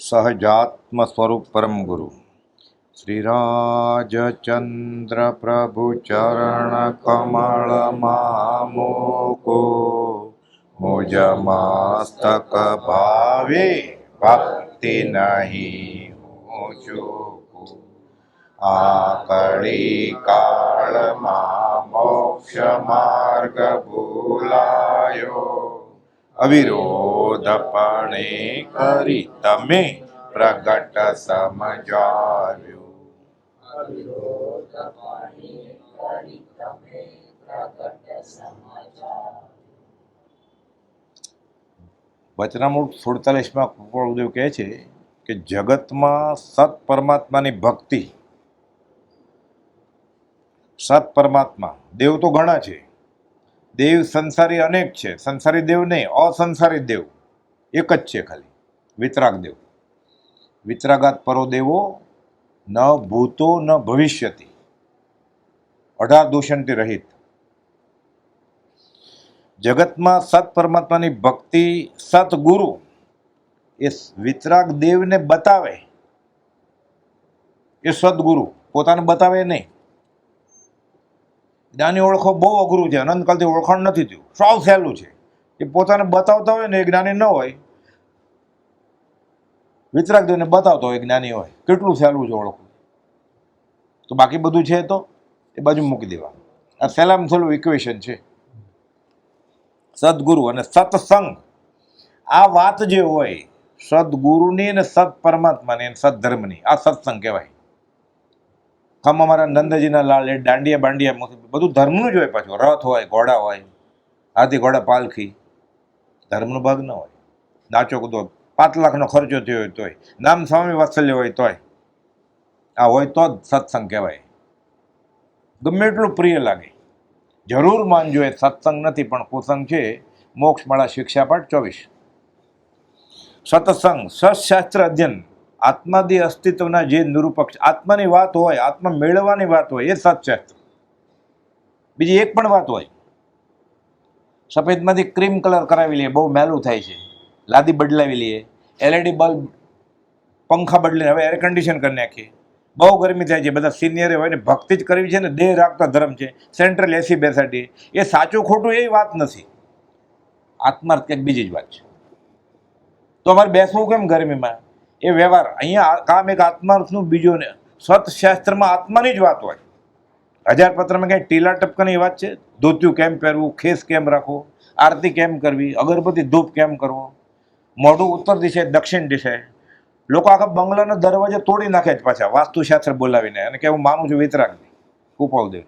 સહજાત્મ સ્વરૂપ પરમ ગુરુ શ્રી રાજચંદ્ર પ્રભુ ચરણ કમળ મામોકો મુજ મસ્તક ભાવે ભક્તિ નહીં હું ચૂકું આ કળી કાળમાં મોક્ષ માર્ગ ભૂલાયો. અવિરોધપણે કરી તમે પ્રગટ સમજાવ્યું. વચનામૃત સુડતાલીસમાં કૃપાળુદેવ કહે છે કે જગતમાં સત પરમાત્માની ભક્તિ. સત પરમાત્મા. દેવ તો ઘણા છે. દેવ સંસારી અનેક છે. સંસારી દેવ નહીં, અસંસારી દેવ. એક જ છે ખાલી. વિતરાગ દેવ. વિતરાગાત પરો દેવો ન ભૂતો ન ભવિષ્યતિ. અઢાર દૂષણથી રહિત. જગતમાં સત પરમાત્માની ભક્તિ સતગુરુ એ વિતરાગ દેવને બતાવે. એ સદગુરુ. પોતાને બતાવે નહીં. જ્ઞાની ઓળખો બહુ અઘરું છે અનંતકાલથી ઓળખાણ નથી થયું. સાવ સહેલું છે એ પોતાને બતાવતા હોય ને એ જ્ઞાની ન હોય, વિતરાક દેવને બતાવતો હોય જ્ઞાની હોય, કેટલું સહેલું છે ઓળખવું. તો બાકી બધું છે તો એ બાજુ મૂકી દેવાનું. આ સહેલામ સહેલું ઇક્વેશન છે. સદગુરુ અને સત્સંગ. આ વાત જે હોય, સદગુરુની અને સત પરમાત્માની અને સદધર્મની, આ સત્સંગ કહેવાય. આમ અમારા નંદજીના લાલ એ દાંડિયા બાંડિયા બધું ધર્મનું જ હોય પાછું. રથ હોય, ઘોડા હોય હાથી ઘોડા પાલખી. ધર્મનો ભાગ ન હોય. નાચો કૂદો, પાંચ લાખનો ખર્ચો થયો હોય તોય. નામ સ્વામી વાત્સલ્ય હોય તોય. આ હોય તો જ સત્સંગ કહેવાય. ગમે એટલું પ્રિય લાગે. જરૂર માનજો, એ સત્સંગ નથી, પણ કુસંગ છે. મોક્ષમાળા શિક્ષાપાઠ ચોવીસ. સત્સંગ, સશાસ્ત્ર અધ્યયન. આત્માદી અસ્તિત્વના જે નિરૂપક્ષ આત્માની વાત હોય, આત્મા મેળવવાની વાત હોય, એ સત્શાસ્ત્ર બીજી એક પણ વાત હોય. સફેદમાંથી ક્રીમ કલર કરાવી લઈએ, બહુ મેલું થાય છે. લાદી બદલાવી લઈએ. એલઈડી બલ્બ, પંખા બદલીને હવે એર કન્ડિશન કરી નાખીએ. બહુ ગરમી થાય છે, બધા સિનિયરે હોય ને, ભક્તિ જ કરવી છે ને, દેહ રાખતા ધર્મ છે. Central AC બેસાડીએ. એ સાચું ખોટું એ વાત નથી. આત્માર્થ કંઈક બીજી જ વાત છે. તો અમારે બેસવું કેમ ગરમીમાં? એ વ્યવહાર. અહીંયા કામ એક આત્માર્થનું બીજું ને. સતશાસ્ત્રમાં આત્માની જ વાત હોય. હજાર પત્રમાં ક્યાંય ટીલા ટપકાની વાત છે? ધોત્યું કેમ પહેરવું? ખેસ કેમ રાખવું? આરતી કેમ કરવી? અગરબત્તી ધૂપ કેમ કરવો? મોઢું ઉત્તર દિશે, દક્ષિણ દિશા. લોકો આખા બંગલાનો દરવાજો તોડી નાખે જ પાછા, વાસ્તુશાસ્ત્ર બોલાવીને. અને કે હું માનું છું વિતરાગ કુપાવદેવ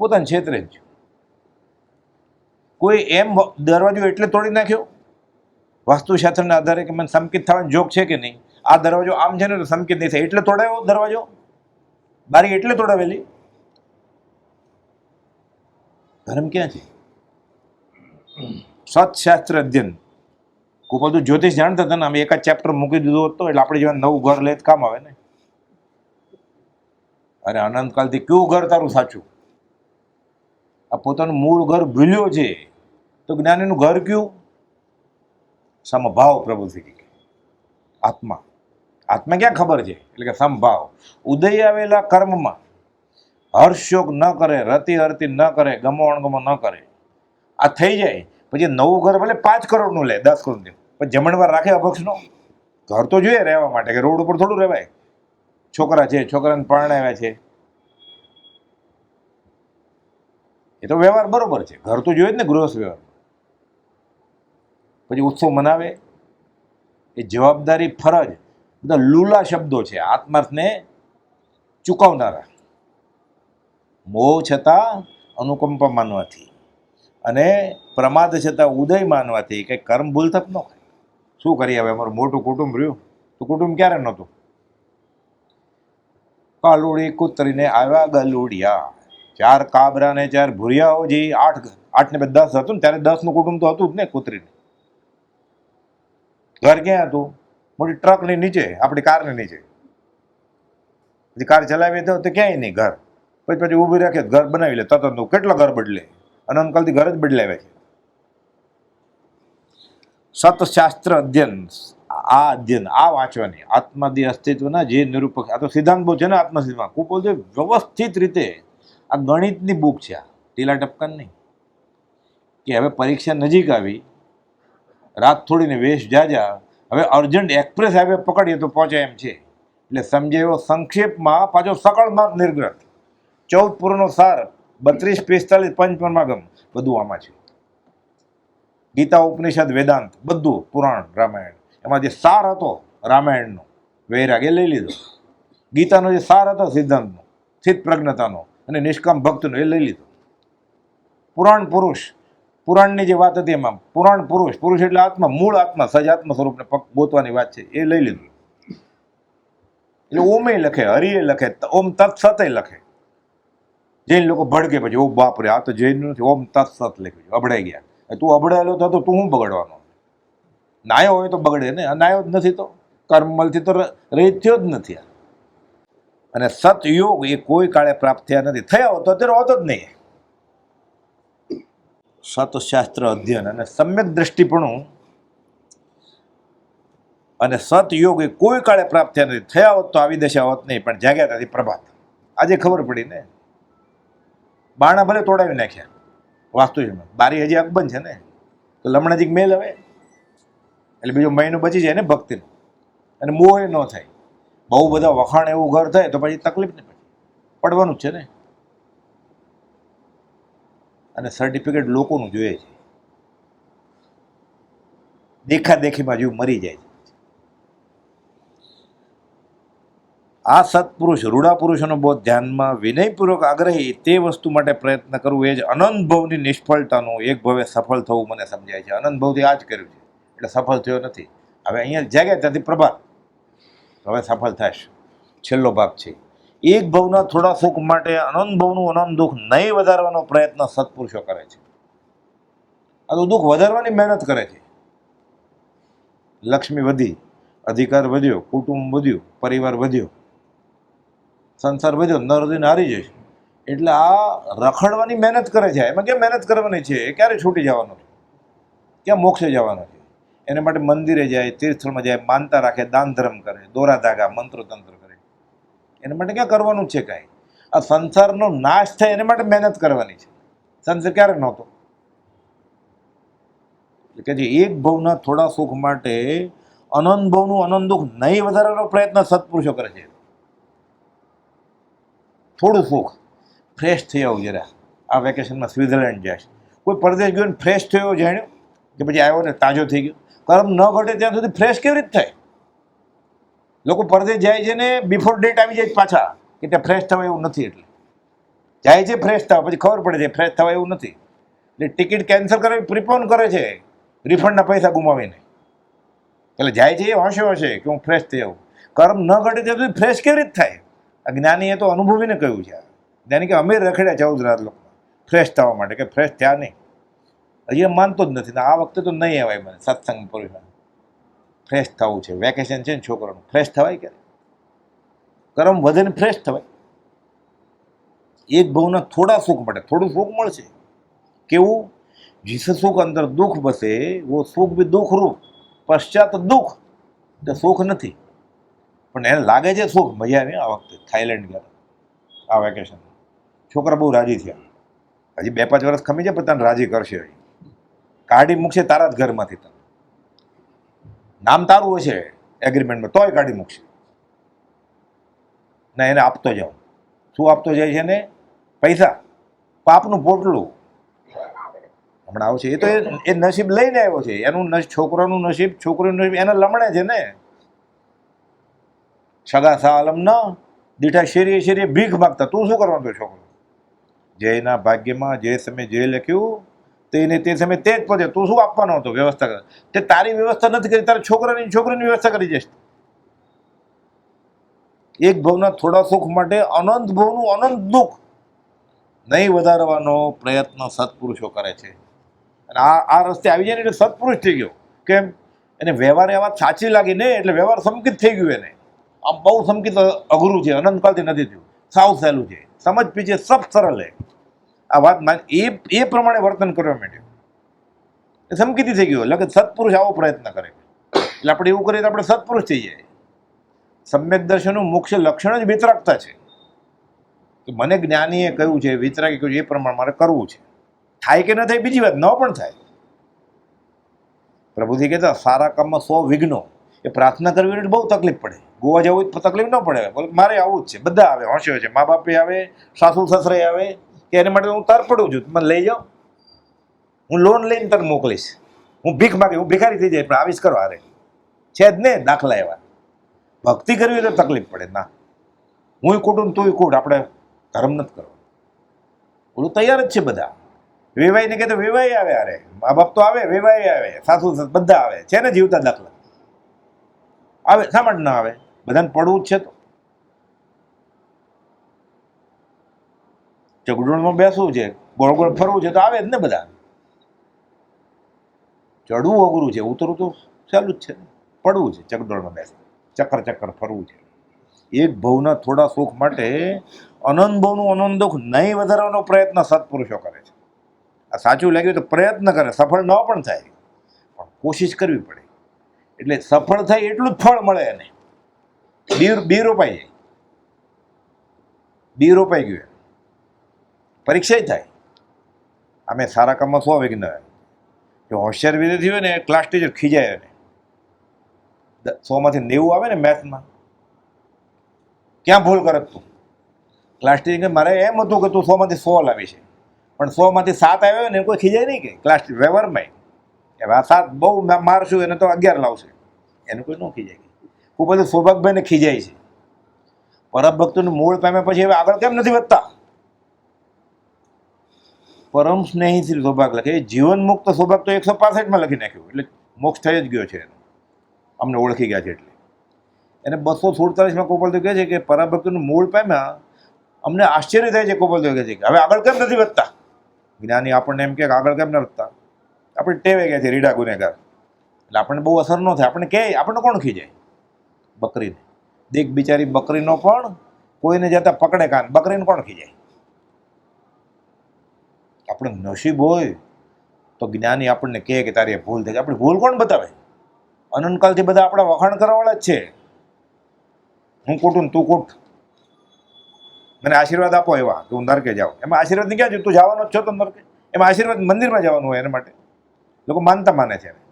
પોતાના ક્ષેત્રે જ. કોઈ એમ દરવાજો એટલે તોડી નાખ્યો? વાસ્તુશાસ્ત્રના આધારે કે મને સંકિત થવાનો જોગ છે કે નહીં? આ દરવાજો આમ છે ને તો સંકિત નહીં થાય. એટલે તોડાયો દરવાજો? બારી એટલે તોડાવેલી? ધર્મ ક્યાં છે? સતશાસ્ત્ર અધ્યયન. કુપદુ જ્યોતિષ જાણતા હતા ને અમે એકાદ ચેપ્ટર મૂકી દીધું હતો, એટલે આપણે જેવા નવું ઘર લે કામ આવે ને? અરે અનંતકાલથી કયું ઘર તારું સાચું? આ પોતાનું મૂળ ઘર ભૂલ્યો છે. તો જ્ઞાનીનું ઘર કયું? સમભાવ પ્રભુથી આત્મા. આત્મા ક્યાં ખબર છે? એટલે કે સમભાવ. ઉદય આવેલા કર્મમાં. હર્ષોક ન કરે, રતિ હરતી ન કરે, ગમો અણગમો ન કરે. આ થઈ જાય. પછી નવું ઘર ભલે પાંચ કરોડનું લે, દસ કરોડ પણ જમણવાર રાખે અભક્ષનો ઘર તો જોઈએ રહેવા માટે કે રોડ ઉપર થોડું રહેવાય. છોકરા છે, છોકરાને પરણાવ્યા છે. એ તો વ્યવહાર બરોબર છે. ઘર તો જોઈએ જ ને, ગૃહસ્થ વ્યવહાર. પછી ઉત્સવ મનાવે. એ જવાબદારી ફરજ. બધા લૂલા શબ્દો છે. આત્માર્થને ચૂકવનારા. મોહ છતાં અનુકંપા માનવાથી અને પ્રમાદ છતાં ઉદય માનવાથી કંઈ કર્મ ભૂલ થપ ન થાય. શું કરીએ હવે? અમારું મોટું કુટુંબ રહ્યું. તો કુટુંબ ક્યારે નહોતું? કાલુડી કૂતરીને આવ્યા ગલુડિયા. ચાર કાબરા ને ચાર ભૂરિયાઓ જે આઠ આઠ ને બે દસ હતું ને, ત્યારે દસનું કુટુંબ તો હતું જ ને કૂતરીને. ઘર ક્યાં હતું? મોટી ટ્રકની નીચે, આપણી કારની નીચે. પછી કાર ચલાવીએ તો ક્યાંય નહીં ઘર. પછી પછી ઊભી રાખે ઘર બનાવી લે. તરત કેટલો ઘર બદલે? અને અંકલથી ઘર જ બદલાવે છે. સતશાસ્ત્ર અધ્યયન, આ અધ્યયન, આ વાંચવાની આત્માદી અસ્તિત્વના જે નિરૂપક, આ તો સિદ્ધાંત બહુ છે ને આત્મસિદ્ધાંત. કુપોલ છે વ્યવસ્થિત રીતે આ ગણિતની બુક છે આ. ટીલા ટપકન નહીં. કે હવે પરીક્ષા નજીક આવી રાત થોડીને વેશ જાજા. હવે અર્જન્ટ એક્સપ્રેસ હાઈવે પકડીએ તો પહોંચે એમ છે. એટલે સમજે એવો સંક્ષેપમાં પાછો સકળ માર્ગ નિર્ગ્રથ ચૌદ પૂર્ણનો સાર, બત્રીસ પિસ્તાલીસ પંચપરમાગમ બધું આમાં છે. ગીતા ઉપનિષદ વેદાંત, બધું પુરાણ, રામાયણ. એમાં જે સાર હતો, રામાયણનો વૈરાગે લઈ લીધો. ગીતાનો જે સાર હતો, સિદ્ધાંતનો સ્થિત પ્રજ્ઞતાનો અને નિષ્કામ ભક્તનો એ લઈ લીધો. પુરાણ પુરુષ પુરાણની જે વાત હતી એમાં, પુરાણ પુરુષ પુરુષ એટલે આત્મા, મૂળ આત્મા સજાત્મ સ્વરૂપને પગ ગોતવાની વાત છે, એ લઈ લીધું. એટલે ઓમે લખે, હરિએ લખે ઓમ તત્સતે લખે. જૈન લોકો ભડકે પછી, ઓ બાપરે આ તો જૈન નથી, ઓમ તત્સત લખ્યું અભડાઈ ગયા. તું અભડાયેલો તો તું શું બગડવાનો? નાયો હોય તો બગડે ને નાયો જ નથી તો. કર્મલથી તો રહિત થયો જ નથી અને સતયોગ એ કોઈ કાળે પ્રાપ્ત થયા નથી. થયા હોત અત્યારે હોતો જ નહીં. સતશાસ્ત્ર અધ્યયન અને સમ્યક દ્રષ્ટિપણું અને સતયોગ એ કોઈ કાળે પ્રાપ્ત થયા નથી. થયા હોત તો આવી દશા હોત નહીં, પણ જાગ્યા ત્યાંથી પ્રભાત. આજે ખબર પડી ને? બાણા ભલે તોડાવી નાખ્યા. વાસ્તુજીમાં બારી હજી અકબંધ છે ને? તો લમણાજીક મેલ હવે એટલે બીજો મહિનો બચી જાય ને ભક્તિનો. અને મોહ ન થાય. બહુ બધા વખાણ એવું ઘર થાય તો પછી તકલીફ નહીં પડે પડવાનું જ છે ને? અને સર્ટિફિકેટ લોકોનું જોઈએ છે. દેખાદેખીમાં જીવ મરી જાય છે. આ સત્પુરુષ રૂડા પુરુષોનો બોધ ધ્યાનમાં વિનયપૂર્વક આગ્રહી તે વસ્તુ માટે પ્રયત્ન કરવું એ જ અનંત ભવની નિષ્ફળતાનું એક ભવે સફળ થવું મને સમજાય છે. અનંત ભવથી આ જ કર્યું છે. એટલે સફળ થયો નથી. હવે અહીંયા જાગ્યા ત્યાંથી પ્રભાત? હવે સફળ થશે છેલ્લો ભાગ છે. એક ભવના થોડા સુખ માટે, અનંત ભવનું અનંત દુઃખ નહીં વધારવાનો પ્રયત્ન સત્પુરુષો કરે છે. આ તો દુઃખ વધારવાની મહેનત કરે છે. લક્ષ્મી વધી, અધિકાર વધ્યો, કુટુંબ વધ્યું, પરિવાર વધ્યો, સંસાર વધ્યો નરદિન હારી જશે. એટલે આ રખડવાની મહેનત કરે છે. એમાં કેમ મહેનત કરવાની છે? એ ક્યારે છૂટી જવાનો છે? ક્યાં મોક્ષે જવાનો છે? એને માટે મંદિરે જાય તીર્થળમાં જાય, માનતા રાખે, દાન ધર્મ કરે, દોરા ધાગા મંત્ર તંત્ર કરે એના માટે ક્યાં કરવાનું છે કાંઈ? આ સંસારનો નાશ થાય એના માટે મહેનત કરવાની છે. સંસાર ક્યારે નહોતો? એટલે કે જે એક ભવના થોડા સુખ માટે અનંત ભવનું અનંત દુઃખ નહીં વધારવાનો પ્રયત્ન સત્પુરુષો કરે છે. થોડું સુખ ફ્રેશ થઈ આવું જરા. આ વેકેશનમાં સ્વિટરલેન્ડ જાય કોઈ પરદેશ ગયો ને ફ્રેશ થયો જાણ્યો? કે પછી આવ્યો ને તાજો થઈ ગયો? કર્મ ન ઘટે ત્યાં સુધી ફ્રેશ કેવી રીતે થાય? લોકો પરદેશ જાય છે ને બિફોર ડેટ આવી જાય પાછા ત્યાં ફ્રેશ થવા એવું નથી એટલે. જાય છે ફ્રેશ થવા, પછી ખબર પડે છે ફ્રેશ થવા એવું નથી. એટલે ટિકિટ કેન્સલ કરાવી પ્રિપોન કરે છે રિફંડના પૈસા ગુમાવીને. એટલે જાય છે એ હોશે હોશે કે હું ફ્રેશ થઈ આવું કર્મ ન ઘટે ત્યાં સુધી ફ્રેશ કેવી રીતે થાય? આ એ તો અનુભવીને કહ્યું છે જ્ઞાની કે અમે રખડ્યા ચૌદ રાત લોકો. ફ્રેશ થવા માટે, કે ફ્રેશ થયા નહીં. હજી માનતો જ નથી. આ વખતે તો નહીં અવાય મને, સત્સંગ પુરુષ ફ્રેશ થવું છે. વેકેશન છે ને છોકરાનું. ફ્રેશ થવાય ક્યારે કરમ વધે ને ફ્રેશ થવાય એક ભવના થોડા સુખ માટે, થોડું સુખ મળશે. કેવું? જીસ સુખ અંદર દુઃખ બસે, વો સુખ બી દુઃખ રૂપ પશ્ચાત દુઃખ, તો સુખ નથી. પણ એને લાગે છે સુખ. મજા આવી આ વખતે, થાઈલેન્ડ ગયા આ વેકેશન છોકરા બહુ રાજી થયા. હજી બે પાંચ વર્ષ ખમી જાય, પણ તને રાજી કરશે. કાઢી મૂકશે તારા જ ઘરમાંથી તને. નામ તારું હશે એગ્રીમેન્ટમાં તોય કાઢી મૂકશે. ના, એને આપતો જાઉં. શું આપતો જાય છે ને પૈસા. પાપનું પોટલું. હમણાં આવશે. એ તો એ- નસીબ લઈને આવ્યો છે. એનું છોકરાનું નસીબ, છોકરીનું નસીબ એને લમણે છે ને. સગા સાલમ ન. દીઠા શેરીએ શેરીએ ભીખ માગતા. તું શું કરવાનું છોકરો? જયના ભાગ્યમાં જે સમય જે લખ્યું. તેને તે સમયે તે જ પહોંચે તું શું આપવાનો હતો વ્યવસ્થા કર? તે તારી વ્યવસ્થા નથી કરી. તારા છોકરાની છોકરીની વ્યવસ્થા કરી જશે એક ભવના થોડા સુખ માટે, અનંત ભવનું અનંત દુઃખ. નહીં વધારવાનો પ્રયત્ન સત્પુરુષો કરે છે. અને આ આ રસ્તે આવી જાય ને એટલે સત્પુરુષ થઈ ગયો. કેમ? એને વ્યવહાર એ વાત સાચી લાગી ને એટલે વ્યવહાર સંકિત થઈ ગયું એને. આમ બહુ સંકિત અઘરું છે. અનંતકાલથી નથી થયું. સાવ સહેલું છે. સમજ પીછે સબ સરળ હે આ વાત માની, એ એ પ્રમાણે વર્તન કરવા માંડ્યું. એ સમકીતી થઈ ગયું એટલે કે સત્પુરુષ આવો પ્રયત્ન કરે. એટલે આપણે એવું કરીએ તો આપણે સત્પુરુષ થઈ જાય સમ્યક દર્શનનું મુખ્ય લક્ષણ જ વિતરાકતા છે. કે મને જ્ઞાનીએ કહ્યું છે વિતરાગે કહ્યું એ પ્રમાણે મારે કરવું છે. થાય કે ન થાય બીજી વાત, ન પણ થાય. પ્રભુજી કહેતા, સારા કામમાં સો વિઘ્નો. એ પ્રાર્થના કરવી બહુ તકલીફ પડે. ગોવા જવું તકલીફ ન પડે. મારે આવું જ છે, બધા આવે, હોંશ્યો છે, મા બાપે આવે, સાસુ, સસરે આવે કે એને માટે હું તરપડું છું, મને લઈ જાઓ. હું લોન લઈને તને મોકલીશ. હું ભીખ માગી, હું ભિખારી થઈ જાય પણ આવીશ કરો હારે. છે જ ને, દાખલા એવા. ભક્તિ કરવી તો તકલીફ પડે, ના. હું કુટુંબ તું કૂટ આપણે ધર્મ નથી કરવો ઓલું તૈયાર જ છે બધા. વેવાઈને કહે તો વેવાઈ આવે અરે મા બાપ તો આવે વેવાઈ આવે સસ, બધા આવે. છે ને જીવતા દાખલા? આવે, શા માટે ના આવે? બધાને પડવું જ છે તો. ચગડોળમાં બેસવું છે ગોળ ગોળ ફરવું છે, તો આવે જ ને બધા. ચડવું અઘરું છે, ઉતરવું તો સહેલું જ છે પડવું છે ચગડોળમાં બેસવું ચક્કર ચક્કર ફરવું છે. એક ભવના થોડા સુખ માટે અનંત ભવનું અનંત દુઃખ નહીં વધારવાનો પ્રયત્ન સત્પુરુષો કરે છે. આ સાચું લાગ્યું તો પ્રયત્ન કરે, સફળ ન પણ થાય. પણ કોશિશ કરવી પડે. એટલે સફળ થાય એટલું જ ફળ મળે એને. બી બી રોપાઈ જાય. બી રોપાઈ ગયું. પરીક્ષા થાય. અમે સારા કામમાં સો વિઘ્ન જો હોશિયાર વિદ્યાર્થી હોય ને ક્લાસ ટીચર ખીજાય એને. સોમાંથી નેવું આવે ને મેથમાં ક્યાં ભૂલ કરે તું? ક્લાસ ટીચર મારે એમ હતું કે તું સોમાંથી સો લાવી છે. પણ સોમાંથી સાત આવ્યો ને કોઈ ખીજાય નહીં કે. ક્લાસ વ્યવહારમાં હવે આ સાત બહુ મારશું, એને તો અગિયાર લાવશે. એને કોઈ ન ખીજાય ખૂબ બધું સૌભાગભાઈને ખીજાય છે. પરભક્તોનું મૂળ પામે પછી હવે આગળ કેમ નથી વધતા? પરમ સ્નેહી શ્રી સૌભાગ લખે. જીવન મુક્ત સૌભાગ તો એકસો પાસઠમાં લખી નાખ્યું. એટલે મોક્ષ થઈ જ ગયો છે એનો. અમને ઓળખી ગયા છે એટલે. એને બસો સુડતાલીસમાં કોપલદેવ કહે છે કે પરાભક્તિનું મૂળ પામ્યા. અમને આશ્ચર્ય થાય છે કોપલદેવ કહે છે કે હવે આગળ કેમ નથી વધતા? જ્ઞાની આપણને એમ કે આગળ કેમ ન વધતા? આપણે ટેવે ગયા છે રીડા ગુનેગાર. એટલે આપણને બહુ અસર ન થાય. આપણને કહે, આપણને કોણ ખીજાય બકરીને. દેખ બિચારી બકરીનો પણ કોઈને જતા પકડે કાન. બકરીને કોણ ખીજાય આપણે નસીબ હોય તો જ્ઞાની આપણને કહે કે તારી ભૂલ થઈ આપણે ભૂલ કોણ બતાવે? અનંતકાલથી બધા આપણા વખાણ કરવાવાળા જ છે. હું કૂટું તું કૂટ. મને આશીર્વાદ આપો એવા. કે હું નરકે જાઉં એમાં આશીર્વાદ ક્યાં છે તું જવાનો જ છો તો નરકે. એમાં આશીર્વાદ મંદિરમાં જવાનું હોય એના માટે. લોકો માનતા માને છે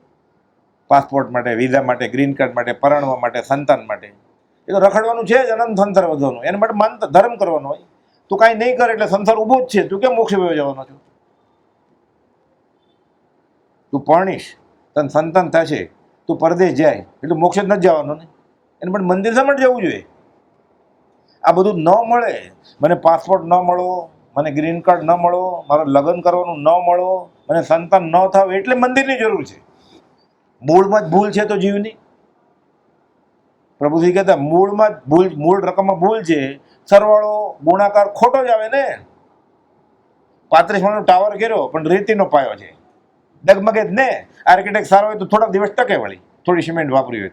પાસપોર્ટ માટે, વિઝા માટે, ગ્રીન કાર્ડ માટે, પરણવા માટે, સંતાન માટે. એ તો રખડવાનું છે જ, અનંત સંતર વધવાનું. એના માટે માનતા, ધર્મ કરવાનો હોય. તું કાંઈ નહીં કરે એટલે સંસાર ઊભો જ છે. તું કેમ મોક્ષ જવાનો છો? તું પરણીશ. તને સંતાન થશે. તું પરદેશ જાય. એટલે મોક્ષ જ નથી જવાનો ને. એને પણ મંદિર શા માટે જવું જોઈએ. આ બધું ન મળે. મને પાસપોર્ટ ન મળો. મને ગ્રીન કાર્ડ ન મળો. મારે લગ્ન કરવાનું ન મળો. મને સંતાન ન થાવ એટલે મંદિરની જરૂર છે. મૂળમાં જ ભૂલ છે તો જીવની. પ્રભુજી કહેતા મૂળમાં ભૂલ, મૂળ રકમમાં ભૂલ છે. સરવાળો ગુણાકાર ખોટો જ આવે ને. પાંત્રીસ માળનો ટાવર કર્યો પણ રેતીનો પાયો છે. ડગમગે જ ને. આર્કિટેક્ટ સારો હોય તો થોડાક દિવસ ટકે વળી. થોડી સિમેન્ટ વાપરી હોય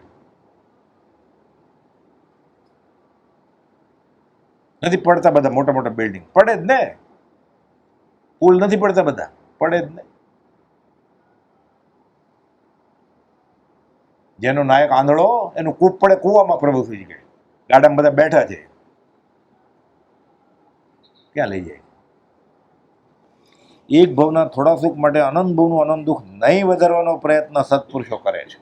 નથી પડતા બધા મોટા મોટા બિલ્ડિંગ પડે જ ને. પુલ નથી પડતા બધા. પડે જ ને. જેનો નાયક આંધળો, એનું કૂપ પડે, કૂવામાં પ્રભુ પ્રભુજી ગયો. ગાડામાં બધા બેઠા છે. ક્યાં લઈ જાય? એક ભવના થોડા સુખ માટે અનંત ભવનું અનંત દુઃખ નહીં વધારવાનો પ્રયત્ન સત્પુરુષો કરે છે.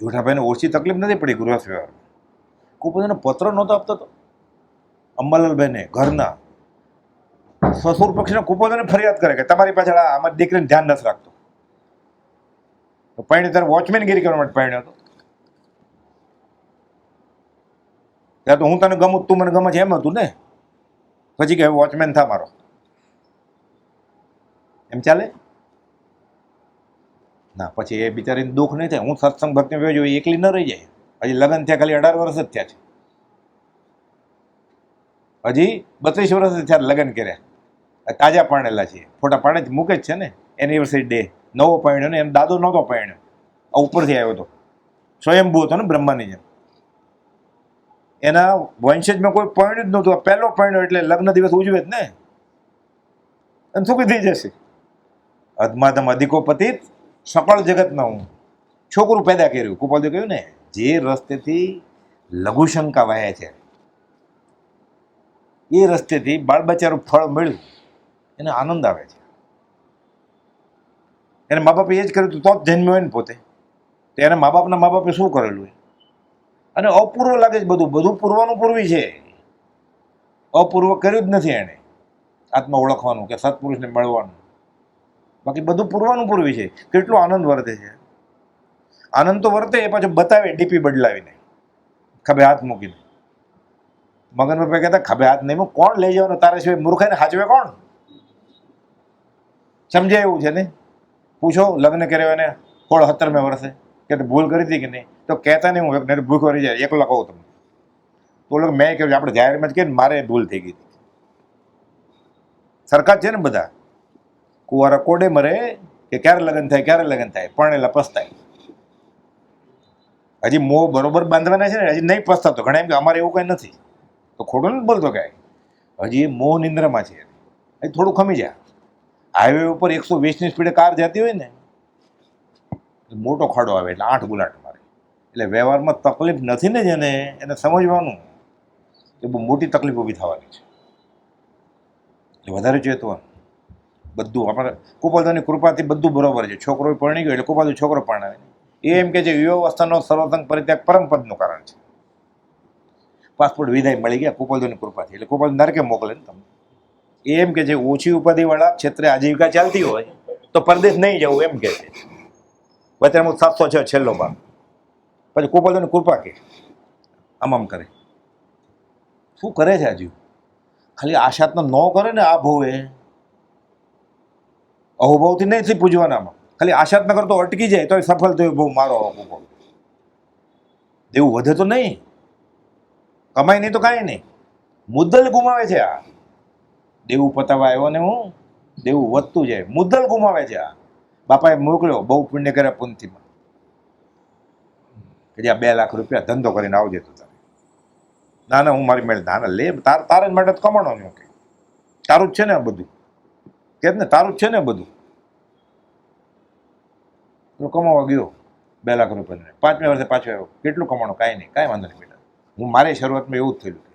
જૂઠાભાઈને ઓછી તકલીફ નથી પડી ગૃહસ્થ વ્યવહારમાં કુપોદને પત્ર નહોતો આપતો તો. અંબાલાલભાઈને ઘરના સસુર પક્ષના કુપોદને ફરિયાદ કરે કે તમારી પાછળ આમાં દીકરીને ધ્યાન નથી રાખતો. તો પાણી ત્યારે વોચમેનગીરી કરવા માટે પાણી હતો. ત્યાં તો હું તને ગમું તું મને ગમે છે, એમ હતું ને? પછી કે વોચમેન થા મારો. એમ ચાલે? ના, પછી એ બિચારીને દુઃખ નહીં થાય. હું સત્સંગ ભક્તિ વેજો એકલી ન રહી જાય. હજી લગ્ન થયા, ખાલી અઢાર વર્ષ જ થયા છે. હજી બત્રીસ વર્ષ થયા લગ્ન કર્યા. તાજા પાણેલા છે. ફોટા પાણે જ મૂકે જ છે ને? એનિવર્સરી ડે નવો પરણ્યો ને એમ દાદો નહોતો પરણ્યો આ ઉપરથી આવ્યો હતો સ્વયંભૂ હતો ને બ્રહ્માની જેમ. એના વંશજમાં કોઈ પરણ્યું જ નહોતું. પહેલો પરણ્યો એટલે લગ્ન દિવસ ઉજવે જ ને. અને સુખી થઈ જશે? અધમાધમ અધિકોપતિત સકળ જગતનો હું. છોકરું પેદા કર્યું. કુપાલદેવ કહ્યું ને, જે રસ્તેથી લઘુશંકા વહે છે. એ રસ્તેથી બાળ બચ્ચાનું ફળ મળ્યું. એને આનંદ આવે છે. એને મા બાપે એ જ કર્યું હતું, તો જ જન્મ્યો હોય ને પોતે. તો એને મા બાપના મા બાપે શું કરેલું હોય અને અપૂર્વ લાગે છે બધું. બધું પૂર્વનું પૂર્વી છે. અપૂર્વ કર્યું જ નથી એણે આત્મા ઓળખવાનું કે સત્પુરુષને મળવાનું. બાકી બધું પૂર્વાનું પૂર્વી છે. કેટલો આનંદ વર્તે છે. આનંદ તો વર્તે, એ પાછો બતાવે ડીપી બદલાવીને. ખભે હાથ મૂકીને. મગન પપ્પા કહેતા, ખભે હાથ નહીં કોણ લઈ જવાનું? તારે સિવાય મૂર્ખાઈને હાચવે કોણ? સમજાય એવું છે ને? પૂછો, લગ્ન કર્યો એને સોળ સત્તરમે વર્ષે કે ભૂલ કરી હતી કે નહીં? તો કહેતા નહીં હું ભૂખો રહી જાય, એકલો કહું તમને. તો લોકો મેં કહ્યું આપણે જાહેરમાં જ કે મારે ભૂલ થઈ ગઈ સરકાર છે ને બધા. કુંવારા કોડે મરે કે ક્યારે લગ્ન થાય, ક્યારે લગ્ન થાય, પણ એટલે પસ્તાય. હજી મોં બરોબર બાંધવાના છે ને, હજી નહીં પસ્તાતો. ઘણા એમ કે અમારે એવું કંઈ નથી. તો ખોટું નથી બોલતો કાંઈ હજી મોહ નિંદ્રામાં છે. હજી થોડું ખમી જા હાઈવે ઉપર એકસો વીસની સ્પીડે કાર જતી હોય ને મોટો ખાડો આવે એટલે આઠ ગુલાટ મારે. એટલે વ્યવહારમાં તકલીફ નથી ને જેને, એને સમજવાનું કે બહુ મોટી તકલીફ ઊભી થવાની છે. એટલે વધારે ચેતવાનું. બધું આપણે કુપાલદાની કૃપાથી બધું બરોબર છે. છોકરો પરણી ગયો એટલે કુપાલદુ છોકરો પરણાવે એ એમ કે છે યુવાવસ્થાનો સર્વસંગ પરિત્યાગ પરમપદનું કારણ છે. પાસપોર્ટ વિદાય મળી ગયા કુપાલદાની કૃપાથી. એટલે કુપાલ નરકે મોકલે ને તમને. એમ કે છે ઓછી ઉપાધિવાળા ક્ષેત્રે આજીવિકા ચાલતી હોય, તો પરદેશ નહીં જવું એમ કે છે. અત્યારે સાતસો છ છેલ્લો ભાગ. પછી કુપાલદાની કૃપા કે. આમ આમ કરે. શું કરે છે હજુ ખાલી આશાતનો ન કરે ને આ ભોવે. અહોભાવથી નથી પૂજવાનામાં. ખાલી આશાતના કરતો અટકી જાય તો સફળ થયું બહુ મારો કુપાલ દેવું વધે તો નહીં. કમાય નહીં તો કાંઈ નહીં. મુદ્દલ ગુમાવે છે આ. દેવું પતાવા આવ્યો ને હું? દેવું વધતું જાય. મુદ્દલ ગુમાવે છે આ. બાપાએ મોકલ્યો બહુ પુણ્ય કર્યા પુંથીમાં. કે જ્યાં બે લાખ રૂપિયા ધંધો કરીને આવજે તું તારે. ના ના, હું મારી મેળ ના લે. તાર, તારે જ માટે કમાણો કે. તારું જ છે ને બધું. કે ને? તારું જ છે ને બધું. તો કમાવા ગયો બે લાખ રૂપિયા પાંચમે વર્ષે પાછો આવ્યો. કેટલું કમાણો? કાંઈ નહીં. કાંઈ વાંધો નહીં બેટા. હું મારી શરૂઆતમાં એવું જ થયેલું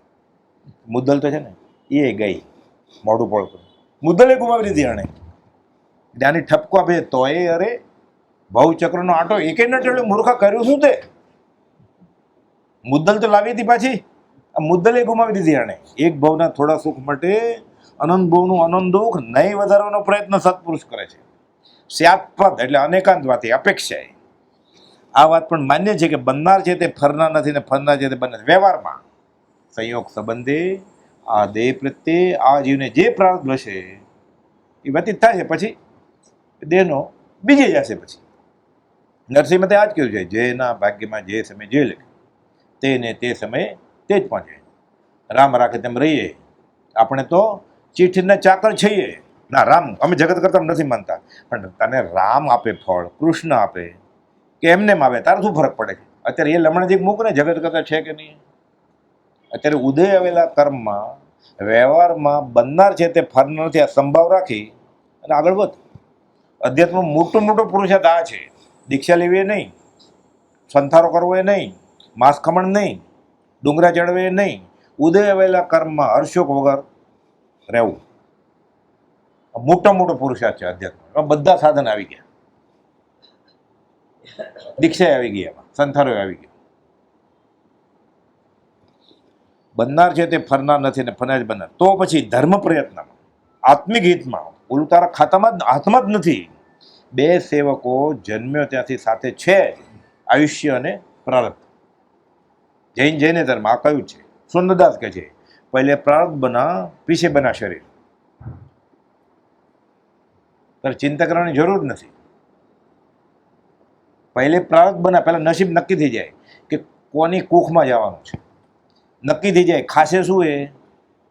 મુદ્દલ તો છે ને, એ ગઈ. મોઢું પડતું મુદ્દલે ગુમાવી દીધી એણે જ્ઞાની ઠપકો આપે તોય અરે, ભવચક્રનો આંટો એકે ન ટળ્યો, મૂર્ખા કર્યું શું તે? મુદ્દલ તો લાવી હતી પાછી. આ મુદ્દલે ગુમાવી દીધી એણે એક ભવના થોડા સુખ માટે, અનંત ભવનું અનંત દુઃખ નહીં વધારવાનો પ્રયત્ન સત્પુરુષ કરે છે. સ્યાત્પદ એટલે અનેકાંત વાતી અપેક્ષા. આ વાત પણ માન્ય છે કે બનનાર છે તે ફરનાર નથી ને ફરનાર છે તે બને વ્યવહારમાં સંયોગ સંબંધે આ દેહ પ્રત્યે આ જીવને જે પ્રારબ્ધ હશે એ વ્યતીત થાય છે. પછી દેહનો બીજે જશે પછી. નરસિંહ મતે આ જ કહ્યું છે જેના ભાગ્યમાં જે સમય જે લખે તેને તે સમયે તે જ પહોંચે. રામ રાખે તેમ રહીએ. આપણે તો ચીઠીના ચાકર છીએ. ના, રામ, અમે જગત કરતા નથી માનતા. પણ તને રામ આપે ફળ, કૃષ્ણ આપે. કે એમને એમ આવે તારે શું ફરક પડે છે? અત્યારે એ લમણજીક મૂકને, જગત કરતા છે કે નહીં? અત્યારે ઉદય આવેલા કર્મમાં, વ્યવહારમાં બનનાર છે તે ફર નથી આ સંભાવ રાખી અને આગળ વધ. અધ્યાત્મ મોટો મોટો પુરુષાર્થ આ છે. દીક્ષા લેવી એ નહીં. સંથારો કરવો એ નહીં. માંસ ખમણ નહીં. ડુંગરા ચડવે એ નહીં. ઉદય આવેલા કર્મમાં હર્ષોક વગર રહેવું. મોટો મોટો પુરુષાર્થ છે અધ્યાત્મ બધા સાધન આવી ગયા. દીક્ષા આવી ગઈ એમાં. સંથારો આવી ગયા. બનનાર છે તે ફરનાર નથી ને ફરનાર જ બનનાર. તો પછી ધર્મ પ્રયત્નમાં, આત્મિક હિતમાં ઓલું તારા ખાતામાં જ, હાથમાં જ નથી. બે સેવકો જન્મ્યો ત્યાંથી સાથે છે આયુષ્ય અને પ્રારબ્ધ. જૈન જૈને ધર્મ, આ કયું છે? સુંદરદાસ કહે છે, પહેલે પ્રારબ્ધ બના, પીછે બના શરીર. તારે ચિંતા કરવાની જરૂર નથી. પહેલે પ્રારબ્ધ બના, પહેલાં નસીબ નક્કી થઈ જાય કે કોની કૂખમાં જવાનું છે. નક્કી થઈ જાય ખાસે શું એ?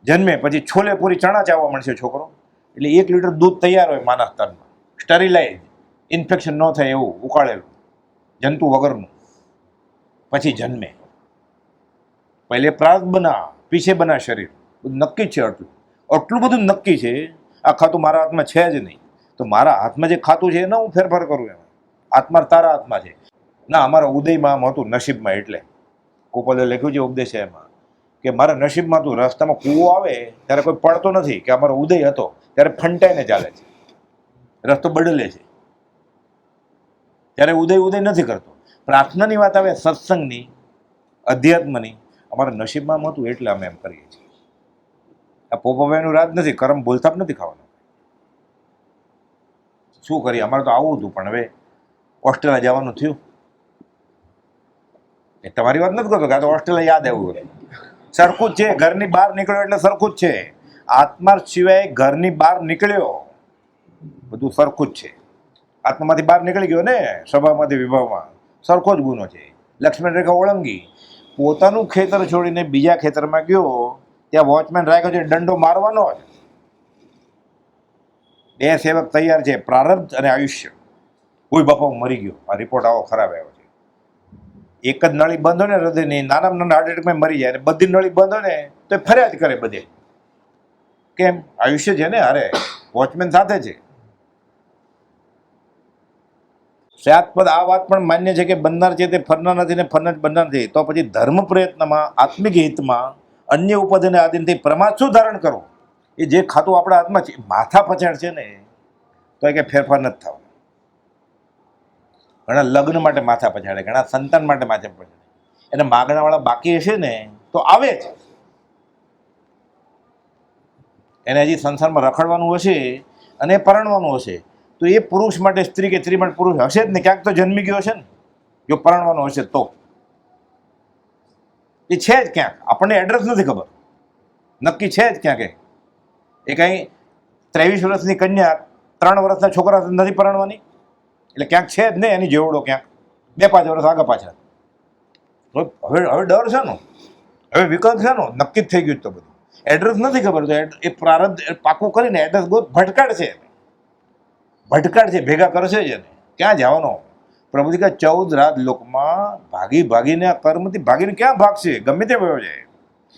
જન્મે પછી છોલે પૂરી ચણા ચાવવા મળશે છોકરો. એટલે એક લીટર દૂધ તૈયાર હોય માના સ્તરમાં સ્ટરીલાઇઝ ઇન્ફેક્શન ન થાય એવું ઉકાળેલું. જંતુ વગરનું. પછી જન્મે. પહેલે પ્રાર્થ બના, પીછે બના શરીર. બધું નક્કી જ છે આટલું. આટલું બધું નક્કી છે, આ ખાતું મારા હાથમાં છે જ નહીં. તો મારા હાથમાં જે ખાતું છે એના હું ફેરફાર કરું એમાં. આત્મા તારા હાથમાં છે. ના, અમારા ઉદયમાં આમ હતું નસીબમાં એટલે. કોપલે લખ્યું છે ઉપદેશ એમાં. કે મારા નસીબમાં તું રસ્તામાં કૂવો આવે, ત્યારે કોઈ પડતો નથી કે અમારો ઉદય હતો, ત્યારે ફંટાઈને ચાલે છે. રસ્તો બદલે છે. ત્યારે ઉદય ઉદય નથી કરતો. પ્રાર્થનાની વાત આવે, સત્સંગની, અધ્યાત્મની, અમારા નસીબમાં હતું એટલે અમે એમ કરીએ છીએ. આ પોપાભાઈનું રાજ નથી, કરમ બોલતા નથી ખાવાનું. શું કરીએ? અમારે તો આવું હતું, પણ હવે ઓસ્ટ્રેલિયા જવાનું થયું. એ તમારી વાત નથી કરતો કાં તો ઓસ્ટ્રેલિયા યાદ આવ્યું સરખું જ છે, ઘરની બહાર નીકળ્યો એટલે સરખું જ છે. આત્મા સિવાય ઘરની બહાર નીકળ્યો, બધું સરખું જ છે. આત્મામાંથી બહાર નીકળી ગયો ને સભામાંથી વિભાવમાં, સરખો જ ગુનો છે. લક્ષ્મણ રેખા ઓળંગી. પોતાનું ખેતર છોડીને બીજા ખેતરમાં ગયો, ત્યાં વોચમેન રાખ્યો છે, દંડો મારવાનો જ. બે સેવક તૈયાર છે, પ્રારબ્ધ અને આયુષ્ય. કોઈ બાપા મરી ગયો. આ રિપોર્ટ આવો ખરાબ આવ્યો. એક જ નળી બંધ હોય ને હૃદયની નાનામાં નાના હાર્ટ એટેકમાં મરી જાય અને બધી નળી બંધ હોય ને તો એ ફરિયાદ કરે બધે. કેમ? આયુષ્ય છે ને અરે વોચમેન સાથે છે. સ્યાદપદ આ વાત પણ માન્ય છે કે બનનાર છે તે ફરનાર નથી ને ફરનાર બનનાર નથી. તો પછી ધર્મ પ્રયત્નમાં, આત્મિક હિતમાં, અન્ય ઉપાધિને આધીનથી પ્રમાદ શું ધારણ કરવો? એ જે ખાતું આપણા હાથમાં છે માથા પછાડ છે ને, તો એ કંઈ ફેરફાર નથી થવાનો. ઘણા લગ્ન માટે માથા પછાડે, ઘણા સંતાન માટે માથા પછાડે. એને માગણાવાળા બાકી હશે ને, તો આવે જ. એને હજી સંસારમાં રખડવાનું હશે અને પરણવાનું હશે. તો એ પુરુષ માટે સ્ત્રી કે સ્ત્રી માટે પુરુષ હશે જ ને, ક્યાંક તો જન્મી ગયો હશે ને. જો પરણવાનો હશે તો. એ છે જ ક્યાંક. આપણને એડ્રેસ નથી ખબર. નક્કી છે જ ક્યાંક એ કાંઈ ત્રેવીસ વર્ષની કન્યા, ત્રણ વર્ષના છોકરા નથી પરણવાની? એટલે ક્યાંક છે જ નહીં એની જેવડો ક્યાંક. બે પાંચ વર્ષ આગળ પાછળ. હવે હવે ડર છે નો? હવે વિકલ્પ છે નો? નક્કી જ થઈ ગયું તો બધું. એડ્રેસ નથી ખબર તો એ પ્રારંભ પાકું કરીને એડ્રેસ બહુ ભટકાડ છે ભટકાડ છે, ભેગા કરશે જ એને. ક્યાં જવાનો? પ્રભુજી ચૌદ રાત લોકમાં ભાગી ભાગીને આ કર્મથી ભાગીને ક્યાં ભાગશે? ગમે તે વયો જાય.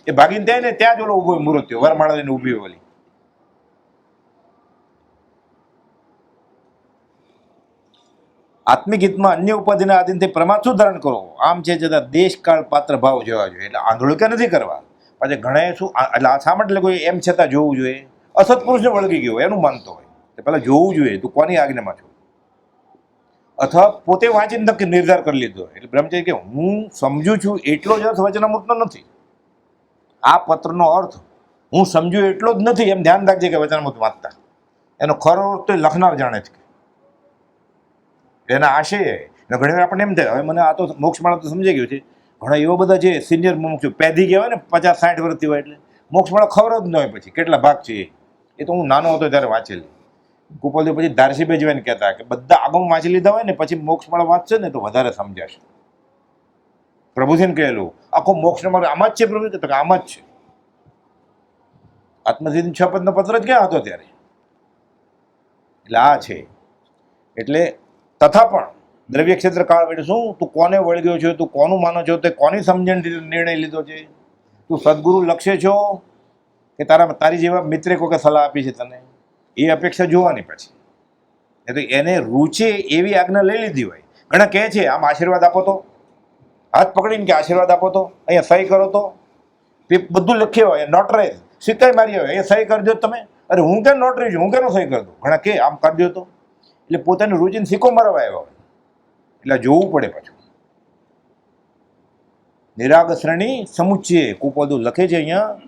એ ભાગીને ત્યાં ને ત્યાં જ ઓલો ઊભો મૂર્ત થયો વરમાળા લઈને ઊભી ઓલી. આત્મિક હિતમાં અન્ય ઉપાધિના આધીનથી પ્રમાદ શું ધારણ કરો આમ છે છતાં દેશકાળ પાત્ર ભાવ જોવા જોઈએ. એટલે આંધળું નથી કરવા? પછી ઘણા શું એટલે શા માટે કોઈ એમ છતાં જોવું જોઈએ. અસત્પુરુષને વળગી ગયો એનું માનતો હોય. તો પહેલાં જોવું જોઈએ, તું કોની આજ્ઞામાં છું? અથવા પોતે વાંચીને નક્કી નિર્ધાર કરી લીધો એટલે બ્રહ્મચારી કે હું સમજુ છું એટલો જ અર્થ વચનામૃતનો નથી. આ પત્રનો અર્થ, હું સમજુ એટલો જ નથી, એમ ધ્યાન રાખજે કે વચનામૃત વાંચતા. એનો ખરો અર્થ તો લખનાર જાણે છે એના આશય અને ઘણી વાર આપણને એમ થાય, હવે મને આ તો મોક્ષ માળા તો સમજાઈ ગયું છે. ઘણા એવા બધા છે સિનિયર મોક્ષ પેધી કહેવાય ને, પચાસ, સાઠ વર્ષથી હોય એટલે. મોક્ષ માળા ખબર જ ન હોય પછી, કેટલા ભાગ છે એ. તો હું નાનો હતો ત્યારે વાંચેલી. ગોપાલદેવ પછી દારસી બેજવાને કહેતા કે બધા આગમ વાંચી લીધા હોય ને, પછી મોક્ષ માળા વાંચશે ને, તો વધારે સમજાશે. પ્રભુજીને કહેલું, આખો મોક્ષ માર્ગ આમાં જ છે પ્રભુ તો આમાં જ છે. આત્મસિદ્ધિ છપતનો પત્ર જ ક્યાં હતો ત્યારે? એટલે આ છે. એટલે તથા પણ દ્રવ્ય ક્ષેત્ર કાળ શું? તું કોને વળગ્યો છે? તું કોનું માનો છો? તે કોની સમજણ નિર્ણય લીધો છે? તું સદગુરુ લક્ષ્ય છો? કે તારા તારી જેવા મિત્રે કોઈ સલાહ આપી છે તને? એ અપેક્ષા જોવાની પછી. એ તો એને રૂચે એવી આજ્ઞા લઈ લીધી હોય. ઘણા કહે છે, આમ આશીર્વાદ આપો તો. હાથ પકડીને કે, આશીર્વાદ આપો તો. અહીંયા સહી કરો તો. તે બધું લખ્યું હોય નોટરાઇઝ સિક્કાઈ મારી હોય, અહીંયા સહી કરજો તમે. અરે હું કેમ નોટરી છું? હું કેમ સહી કરતો ઘણા કે આમ કરજો તો. એટલે પોતાની રૂચિને સિક્કો મારવા આવ્યો. એટલે જોવું પડે પાછું. નિરાગ શ્રેણી સમુચ્ચય કુપોદું લખે છે અહીંયા.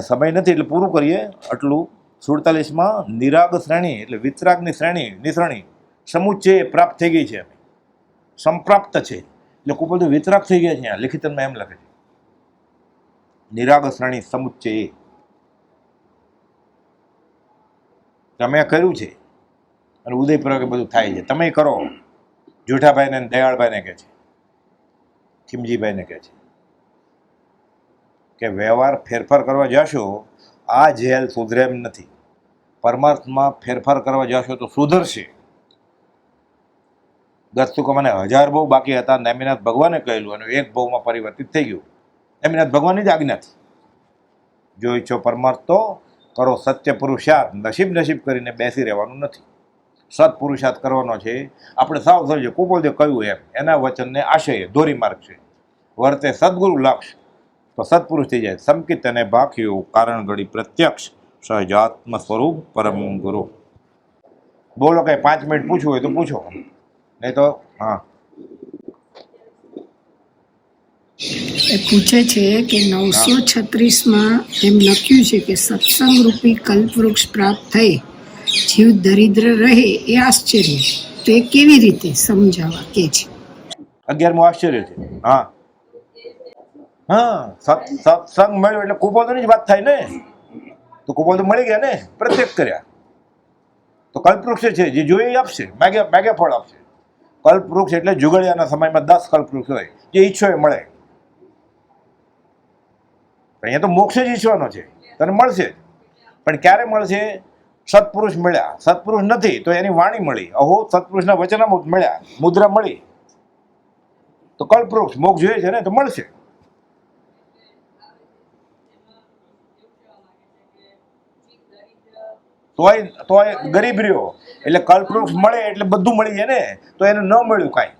સમય નથી એટલે પૂરું કરીએ. આટલું સુડતાલીસમાં નિરાગ શ્રેણી એટલે વિતરાગની શ્રેણી નિશ્રેણી સમુચ્ચય પ્રાપ્ત થઈ ગઈ છે. સંપ્રાપ્ત છે. એટલે કુપોદું વિતરાગ થઈ ગયા છે અહીંયા. લિખિતમાં એમ લખે છે. નિરાગ શ્રેણી સમુચ્ચય તમે કર્યું છે. અને ઉદયપુરા બધું થાય છે. તમે કરો. જૂઠાભાઈને દયાળભાઈને કહે છે. ખીમજીભાઈને કહે છે. કે વ્યવહાર ફેરફાર કરવા જશો, આ જેલ સુધરે એમ નથી. પરમાર્થમાં ફેરફાર કરવા જશો તો સુધરશે. ગત મને હજાર બહુ બાકી હતા. નેમિનાથ ભગવાને કહેલું અને એક બહુમાં પરિવર્તિત થઈ ગયું. નેમિનાથ ભગવાનની જ આજ્ઞાથી જો ઈચ્છો પરમાર્થ તો કરો. સત્ય પુરુષાર્થ નસીબ નસીબ કરીને બેસી રહેવાનું નથી. સત્પુરુષાર્થ કરવાનો છે. આપણે સાવ સમજો કુબોલદેવ કહ્યું એમ? એના વચનને આશય ધોરી માર્ગ છે. વર્તે સદગુરુ લક્ષ, તો સત્પુરુષ થઈ જાય. સંકિત અને ભાખ્યું કારણ ઘડી પ્રત્યક્ષ સહજાત્મ સ્વરૂપ પરમ ગુરુ. બોલો કઈ પાંચ મિનિટ પૂછવું હોય તો પૂછો. નહીં તો, હા. એ પૂછે છે કે નવસો છત્રીસમાં એમ લખ્યું છે કે સત્સંગ રૂપી કલ્પવૃક્ષ પ્રાપ્ત થઈ. જીવ દરિદ્ર રહે એ આશ્ચર્ય તો એ કેવી રીતે સમજાવવા કે છે? અગિયારમું આશ્ચર્ય છે. હા. હા સત્સંગ મળ્યો એટલે કુપોલની જ વાત થાય ને? તો કુપોલ તો મળી ગયા ને? પ્રત્યેક કર્યા. તો કલ્પવૃક્ષ છે જે જોઈએ એ આપશે. માગે માગે ફળ આપશે. કલ્પવૃક્ષ એટલે જુગળિયાના સમયમાં દસ કલ્પવૃક્ષ હોય. જે ઈચ્છો એ મળે. અહીંયા તો મોક્ષ જ ઈચ્છવાનો છે. તને મળશે પણ ક્યારે મળશે? સત્પુરુષ મળ્યા. સત્પુરુષ નથી, તો એની વાણી મળી. અહો, સત્પુરુષના વચનામૃત મળ્યા. મુદ્રા મળી. તો કલ્પવૃક્ષ, મોક્ષ જોઈએ છે ને, તો મળશે. તોય તોય ગરીબ રહ્યો. એટલે કલ્પવૃક્ષ મળે એટલે બધું મળી જાય ને. તો એને ન મળ્યું કાંઈ.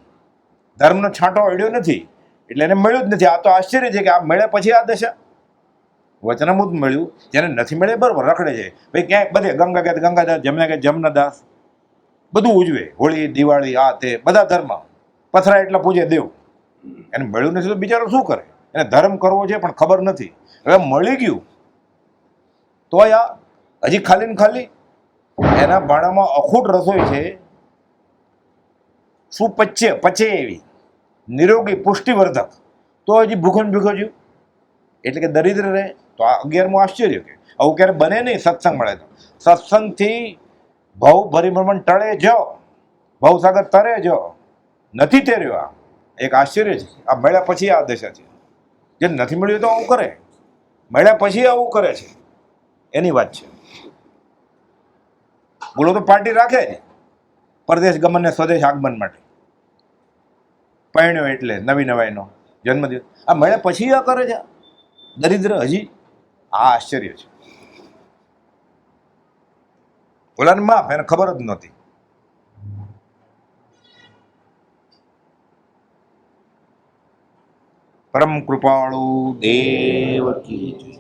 ધર્મનો છાંટો અડ્યો નથી. એટલે એને મળ્યું જ નથી. આ તો આશ્ચર્ય છે કે આ મળ્યા પછી આ દશા. વચનામૃત મળ્યું જેને નથી મળે બરાબર રખડે છે. ભાઈ ક્યાંક બધે ગંગા કે ગંગાદાસ જમના કે જમનાદાસ, બધું ઉજવે. હોળી, દિવાળી, આ તે, બધા ધર્મ પથરા એટલા પૂજે દેવ. એને મળ્યું નથી તો બિચારો શું કરે? એને ધર્મ કરવો છે પણ ખબર નથી. હવે મળી ગયું. તો આ હજી ખાલી ને ખાલી એના ભાણામાં અખૂટ રસોઈ છે. સુપચ્ય, પચે એવી. નિરોગી, પુષ્ટિવર્ધક. તો હજી ભૂખન ભૂખો જ્યું એટલે કે દરિદ્ર રહે, તો આ અગિયારમું આશ્ચર્ય કે આવું ક્યારે બને નહીં, સત્સંગ મળે તો. સત્સંગથી ભવ ભરીભ્રમણ ટળે જો, ભવસાગર તરે જો, નથી તેર્યો આ. એક આશ્ચર્ય છે આ મળ્યા પછી આ દશા છે. જે નથી મળ્યું તો આવું કરે. મળ્યા પછી આવું કરે છે. એની વાત છે. બોલો તો પાર્ટી રાખે પરદેશ ગમન ને સ્વદેશ આગમન માટે. પરણ્યો એટલે નવી નવાઈનો જન્મદિવસ. આ મળ્યા પછી આ કરે છે. દરિદ્ર હજી આ આશ્ચર્ય છે ઓલાને માફ એને ખબર જ નહોતી પરમ કૃપાળુ દેવ કી.